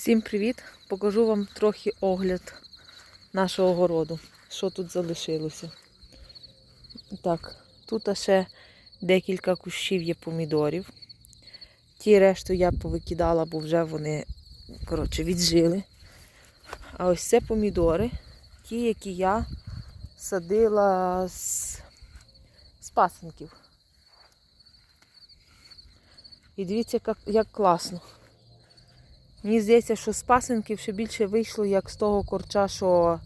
Всім привіт! Покажу вам трохи огляд нашого городу, що тут залишилося. Так, тут ще декілька кущів є помідорів. Ті решту я повикидала, бо вже вони коротше, віджили. А ось це помідори, ті, які я садила з, з пасенків. І дивіться, як, як класно. Мені здається, що з пасенків ще більше вийшло, як з того корча, що,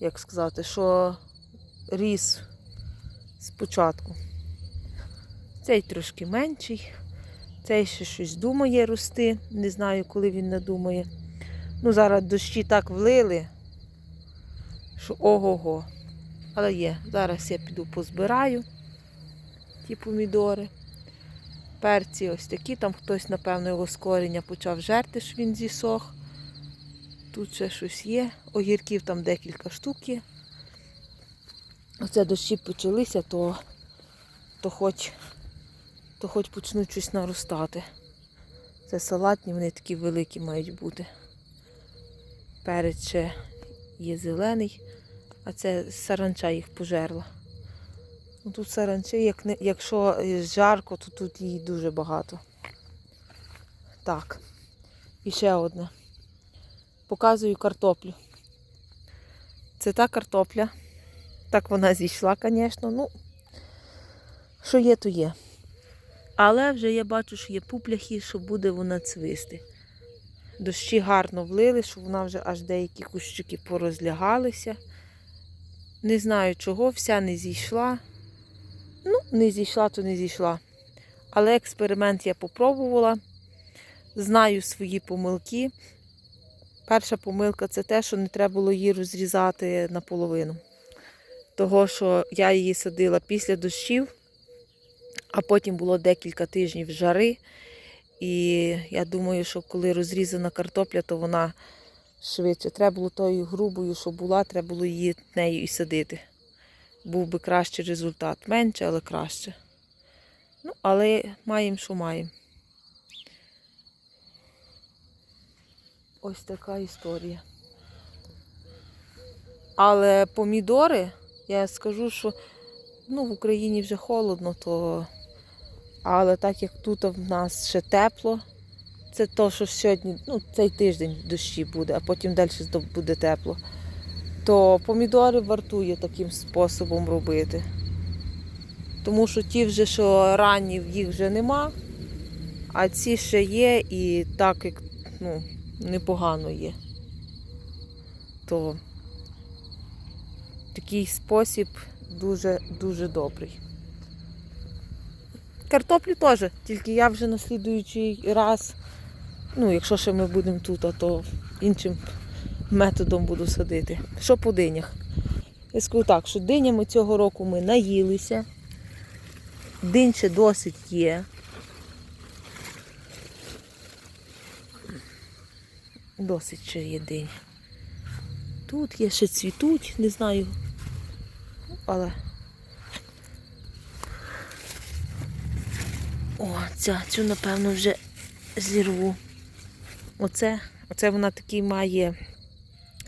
як сказати, що ріс спочатку. Цей трошки менший, цей ще щось думає рости. Не знаю, коли він надумає. Ну, зараз дощі так влили, що ого-го. Але є, зараз я піду позбираю ті помідори. Перці ось такі, там хтось, напевно, його з коріння почав жерти, що він зісох. Тут ще щось є. Огірків там декілька штук є. Оце дощі почалися, то, то, хоч, то хоч почнуть щось наростати. Це салатні, вони такі великі мають бути. Перець ще є зелений, а це саранча їх пожерла. Ну, Тут саранчі, як не, якщо жарко, то тут її дуже багато. Так. І ще одне. Показую картоплю. Це та картопля. Так вона зійшла, звісно. Ну, що є, то є. Але вже я бачу, що є пупляхи, що буде вона цвисти. Дощі гарно влили, що вона вже аж деякі кущики порозлягалися. Не знаю чого, вся не зійшла. Не зійшла, то не зійшла. Але експеримент я попробувала. Знаю свої помилки. Перша помилка це те, що не треба було її розрізати наполовину. Того, що я її садила після дощів, а потім було декілька тижнів жари. І я думаю, що коли розрізана картопля, то вона швидше. Треба було тою грубою, що була, треба було її нею і садити був би кращий результат. Менше, але краще. Ну, але маємо, що маємо. Ось така історія. Але помідори, я скажу, що ну, в Україні вже холодно, то... але так як тут в нас ще тепло, це то, що сьогодні, ну, цей тиждень дощі буде, а потім далі буде тепло то помідори вартує таким способом робити. Тому що ті вже, що ранні, їх вже нема, а ці ще є і так як ну, непогано є. То такий спосіб дуже-дуже добрий. Картоплю теж, тільки я вже на раз, ну, якщо ще ми будемо тут, а то іншим методом буду садити. Що по динях? Я скажу так, що динями цього року ми наїлися. Динь ще досить є. Досить ще є динь. Тут є ще цвітуть, не знаю. Але о, ця, цю, напевно, вже зірву. Оце, оце вона такий має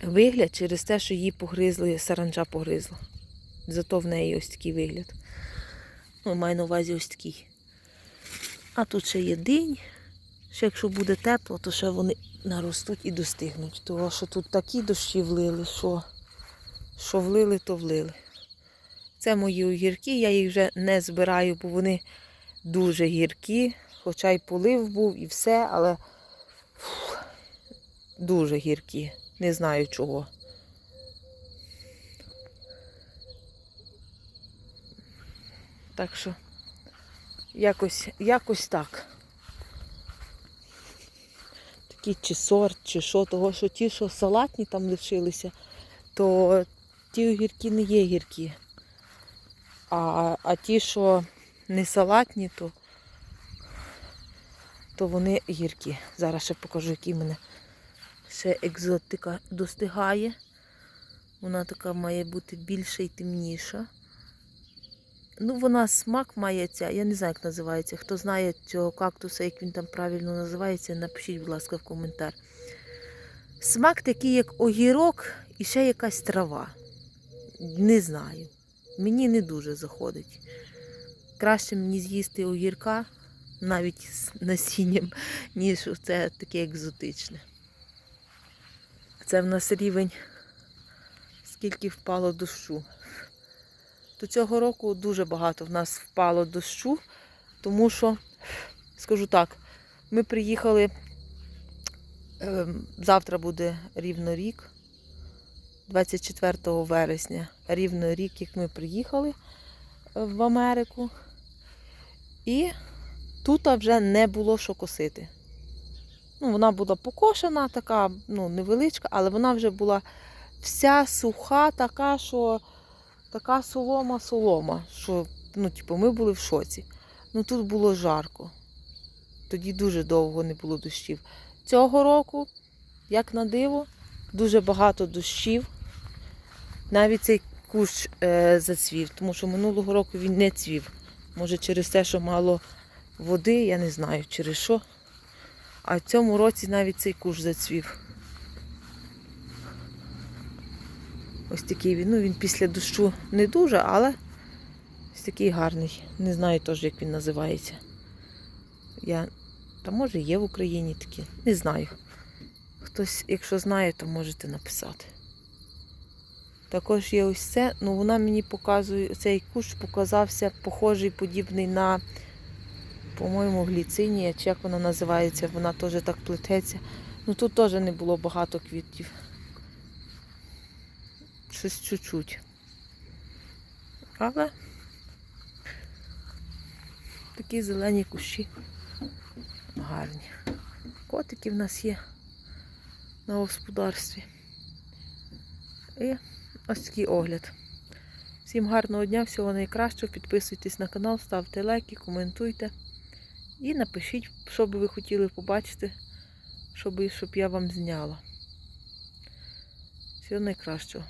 вигляд через те, що її погризли, саранча погризла. Зато в неї ось такий вигляд. Ну, маю на увазі ось такий. А тут ще є динь. Ще якщо буде тепло, то ще вони наростуть і достигнуть. Тому що тут такі дощі влили, що що влили, то влили. Це мої огірки, я їх вже не збираю, бо вони дуже гіркі. Хоча й полив був і все, але фух, дуже гіркі. Не знаю чого. Так що якось, якось так. Такий чи сорт, чи що, того, що ті, що салатні там лишилися, то ті огірки не є гіркі. А а ті, що не салатні, то то вони гіркі. Зараз ще покажу, які в мене ще екзотика достигає. Вона така має бути більша і темніша. Ну, вона смак має ця, я не знаю, як називається. Хто знає цього кактуса, як він там правильно називається, напишіть, будь ласка, в коментар. Смак такий, як огірок і ще якась трава. Не знаю. Мені не дуже заходить. Краще мені з'їсти огірка, навіть з насінням, ніж це таке екзотичне. Це в нас рівень, скільки впало дощу. До цього року дуже багато в нас впало дощу, тому що, скажу так, ми приїхали, ем, завтра буде рівно рік, 24 вересня, рівно рік, як ми приїхали е, в Америку. І тут вже не було що косити. Ну, вона була покошена, така, ну, невеличка, але вона вже була вся суха, така, що така солома-солома, що ну, типу, ми були в шоці. Ну тут було жарко. Тоді дуже довго не було дощів. Цього року, як на диво, дуже багато дощів. Навіть цей кущ е, зацвів, тому що минулого року він не цвів. Може через те, що мало води, я не знаю через що. А в цьому році навіть цей кущ зацвів. Ось такий він. Ну він після дощу не дуже, але ось такий гарний. Не знаю теж, як він називається. Я... Та може є в Україні такі, не знаю. Хтось, якщо знає, то можете написати. Також є ось це, ну вона мені показує, цей кущ показався похожий, подібний на, по-моєму, гліцинія, чи як вона називається, вона теж так плететься. Ну тут теж не було багато квітів. Щось чуть-чуть. Але такі зелені кущі гарні. Котики в нас є на господарстві. І ось такий огляд. Всім гарного дня, всього найкращого. Підписуйтесь на канал, ставте лайки, коментуйте. І напишіть, що би ви хотіли побачити, щоб, щоб я вам зняла. Всього найкращого.